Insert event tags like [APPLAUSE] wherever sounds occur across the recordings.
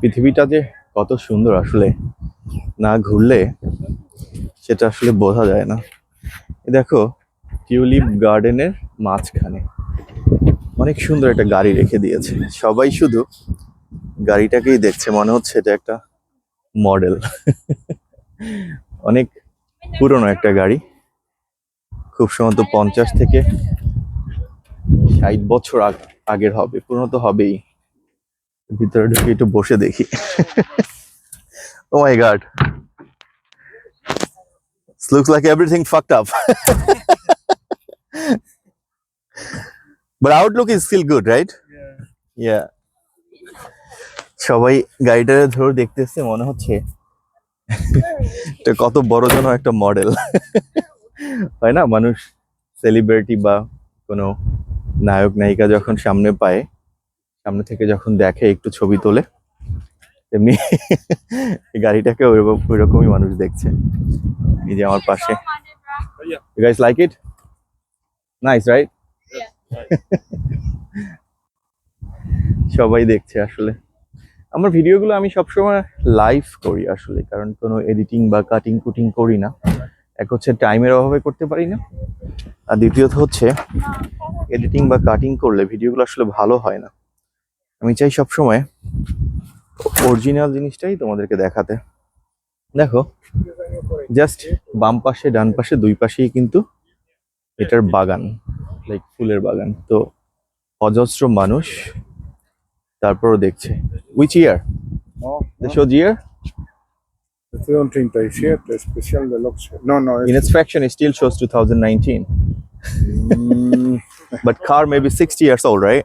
পৃথিবীটা যে কত সুন্দর আসলে না ঘুরলে সেটা আসলে বোঝা যায় না। দেখো, টিউলিপ গার্ডেনের মাঝখানে অনেক সুন্দর একটা গাড়ি রেখে দিয়েছে। সবাই শুধু গাড়িটাকেই দেখছে, মনে হচ্ছে এটা একটা মডেল। অনেক পুরনো একটা গাড়ি। খুব সম্ভবত পঞ্চাশ থেকে ষাট বছর আগ- আগের হবে, পুরনো তো হবেই। ভিতরে ঢুকে একটু বসে দেখি। ও my god looks like everything fucked up. But outlook is still good right? Yeah. সবাই গাড়িটা ধরে দেখতেছে মনে হচ্ছে এটা কত বড় যেন একটা মডেল হয় না? মানুষ সেলিব্রিটি বা কোনো নায়ক নায়িকা যখন সামনে পায় সামনে থেকে যখন দেখে একটু ছবি তোলে তেমনি গাড়িটাকে ওইরকম ওইরকমই মানুষ দেখছে। এই যে আমার পাশে। You guys like it nice right সবাই দেখছে আসলে। আমার ভিডিওগুলো আমি সবসময় লাইভ করি আসলে কারণ কোনো এডিটিং বা কাটিং কুটিং করি না। এক হচ্ছে টাইমের অভাবে করতে পারি না। আর দ্বিতীয়ত হচ্ছে এডিটিং বা কাটিং করলে ভিডিওগুলো আসলে ভালো হয় না। আমি চাই সবসময় অরিজিনাল জিনিসটাই তোমাদেরকে দেখাতে দেখো জাস্ট বাম পাশে ডান পাশে দুই পাশেই কিন্তু এটার বাগান লাইক ফুলের বাগান তো অজস্র মানুষ তারপরও দেখছে which year No, the no. Shows year 37, deluxe. No, no, In its fraction, it still shows 2019. Mm, [LAUGHS] But car may be 60 years old, right?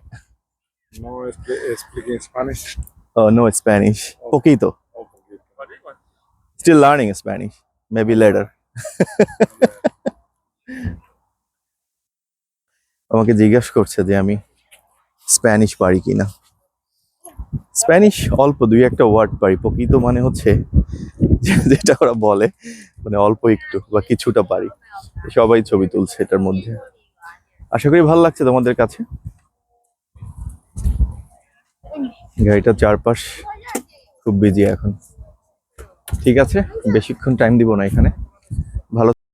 No en Spanish. Oh, no Spanish. Okay. Poquito. Oh, poquito. Still learning Spanish. Maybe later. [LAUGHS] আমাকে জিজ্ঞাসা করছে যে আমি Spanish পারি কিনা Spanish অল্প দুই একটা ওয়ার্ড পারি প্রকৃত মানে হচ্ছে [LAUGHS] যেটা ওরা বলে মানে অল্প একটু বা কিছুটা পারি সবাই ছবি তুলছে এটার মধ্যে আশা করি ভালো লাগছে তোমাদের কাছে গাড়িটার চারপাশ খুব বিজি এখন। ঠিক আছে বেশিক্ষণ টাইম দিব না এখানে।